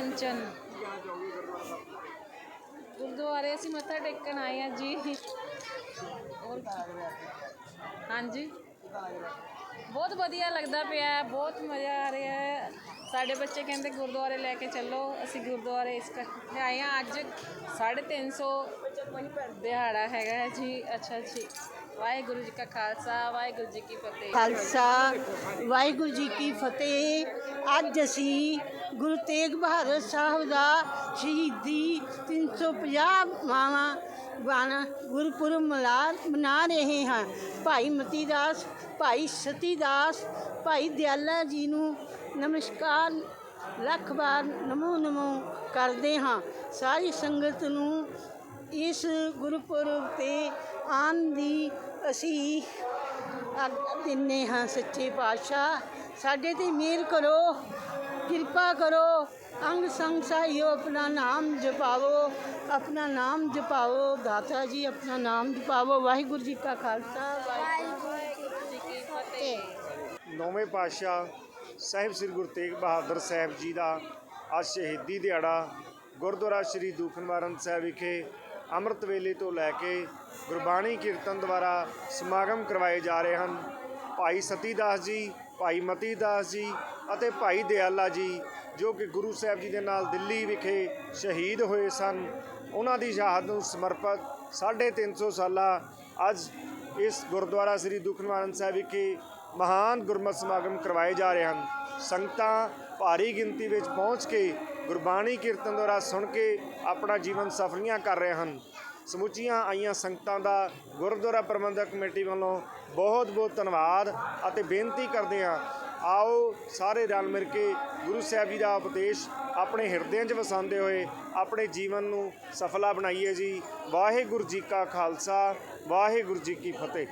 ਕੰਚਨ। ਗੁਰਦੁਆਰੇ ਅਸੀਂ ਮੱਥਾ ਟੇਕਣ ਆਏ ਆ ਜੀ। ਹੋਰ ਹਾਂਜੀ। ਬਹੁਤ ਵਧੀਆ ਲੱਗਦਾ ਪਿਆ ਹੈ, ਬਹੁਤ ਮਜ਼ਾ ਆ ਰਿਹਾ ਹੈ। ਸਾਡੇ ਬੱਚੇ ਕਹਿੰਦੇ ਗੁਰਦੁਆਰੇ ਲੈ ਕੇ ਚੱਲੋ ਅਸੀਂ ਗੁਰਦੁਆਰੇ ਇਸ ਕਰਕੇ ਆਏ ਆ ਅੱਜ 350 ਦਿਹਾੜਾ ਹੈਗਾ ਜੀ। ਅੱਛਾ ਜੀ। ਵਾਹਿਗੁਰੂ ਜੀ ਕਾ ਖਾਲਸਾ, ਵਾਹਿਗੁਰੂ ਜੀ ਕੀ ਫਤਿਹ। ਖਾਲਸਾ, ਵਾਹਿਗੁਰੂ ਜੀ ਕੀ ਫਤਿਹ। ਅੱਜ ਅਸੀਂ ਗੁਰੂ ਤੇਗ ਬਹਾਦਰ ਸਾਹਿਬ ਦਾ ਸ਼ਹੀਦੀ 350 ਮਾਵਾ ਬਾਣਾ ਗੁਰਪੁਰਬ ਮਲਾ ਮਨਾ ਰਹੇ ਹਾਂ। ਭਾਈ ਮਤੀ ਦਾਸ, ਭਾਈ ਸਤੀ ਦਾਸ, ਭਾਈ ਦਿਆਲਾ ਜੀ ਨੂੰ ਨਮਸਕਾਰ, ਲੱਖ ਵਾਰ ਨਮੋ ਨਮੋ ਕਰਦੇ ਹਾਂ। ਸਾਰੀ ਸੰਗਤ ਨੂੰ ਇਸ ਗੁਰਪੁਰਬ ਤੇ ਆਉਣ ਦੀ ਅਸੀਂ ਆਗਿਆ ਦਿੰਦੇ ਹਾਂ ਸੱਚੇ ਪਾਤਸ਼ਾਹ। ਸਾਡੇ ਤੇ ਮਿਹਰ ਕਰੋ, ਕਿਰਪਾ ਕਰੋ, ਅੰਗ ਸੰਗ ਸਾਈਓ ਆਪਣਾ ਨਾਮ ਜਪਾਵੋ, ਆਪਣਾ ਨਾਮ ਜਪਾਵੋ, ਦਾਤਾ ਜੀ ਆਪਣਾ ਨਾਮ ਜਪਾਵੋ। ਵਾਹਿਗੁਰੂ ਜੀ ਕਾ ਖਾਲਸਾ, ਵਾਹਿਗੁਰੂ ਜੀ ਕੀ ਫਤਿਹ। ਨੌਵੇਂ ਪਾਤਸ਼ਾਹ ਸਾਹਿਬ ਸ੍ਰੀ ਗੁਰੂ ਤੇਗ ਬਹਾਦਰ ਸਾਹਿਬ ਜੀ ਦਾ ਅੱਜ ਸ਼ਹੀਦੀ ਦਿਹਾੜਾ ਗੁਰਦੁਆਰਾ ਸ੍ਰੀ ਦੂਖਨਿਵਾਰਨ ਸਾਹਿਬ ਵਿਖੇ ਅੰਮ੍ਰਿਤ ਵੇਲੇ ਤੋਂ ਲੈ ਕੇ ਗੁਰਬਾਣੀ ਕੀਰਤਨ ਦੁਆਰਾ ਸਮਾਗਮ ਕਰਵਾਏ ਜਾ ਰਹੇ ਹਨ। ਭਾਈ ਸਤੀਦਾਸ ਜੀ, ਭਾਈ ਮਤੀਦਾਸ ਜੀ ਅਤੇ ਭਾਈ ਦਿਆਲਾ ਜੀ, ਜੋ ਕਿ ਗੁਰੂ ਸਾਹਿਬ ਜੀ ਦੇ ਨਾਲ ਦਿੱਲੀ ਵਿਖੇ ਸ਼ਹੀਦ ਹੋਏ ਸਨ, ਉਹਨਾਂ ਦੀ ਸ਼ਹਾਦਤ ਨੂੰ ਸਮਰਪਿਤ 350 ਸਾਲਾ ਅੱਜ ਇਸ ਗੁਰਦੁਆਰਾ ਸ੍ਰੀ ਦੁਖਨਿਵਾਰਨ ਸਾਹਿਬ ਵਿਖੇ ਮਹਾਨ ਗੁਰਮਤ ਸਮਾਗਮ ਕਰਵਾਏ ਜਾ ਰਹੇ ਹਨ। ਸੰਗਤਾਂ ਭਾਰੀ ਗਿਣਤੀ ਵਿੱਚ ਪਹੁੰਚ ਕੇ ਗੁਰਬਾਣੀ ਕੀਰਤਨ ਦੁਆਰਾ ਸੁਣ ਕੇ ਆਪਣਾ ਜੀਵਨ ਸਫਲੀਆਂ ਕਰ ਰਹੇ ਹਨ। ਸਮੁੱਚੀਆਂ ਆਈਆਂ ਸੰਗਤਾਂ ਦਾ ਗੁਰਦੁਆਰਾ ਪ੍ਰਬੰਧਕ ਕਮੇਟੀ ਵੱਲੋਂ ਬਹੁਤ ਬਹੁਤ ਧੰਨਵਾਦ ਅਤੇ ਬੇਨਤੀ ਕਰਦੇ ਹਾਂ, ਆਓ ਸਾਰੇ ਰਲ ਮਿਲ ਕੇ ਗੁਰੂ ਸਾਹਿਬ ਜੀ ਦਾ ਉਪਦੇਸ਼ ਆਪਣੇ ਹਿਰਦਿਆਂ 'ਚ ਵਸਾਉਂਦੇ ਹੋਏ ਆਪਣੇ ਜੀਵਨ ਨੂੰ ਸਫਲਾ ਬਣਾਈਏ ਜੀ। ਵਾਹਿਗੁਰੂ ਜੀ ਕਾ ਖਾਲਸਾ, ਵਾਹਿਗੁਰੂ ਜੀ ਕੀ ਫਤਿਹ।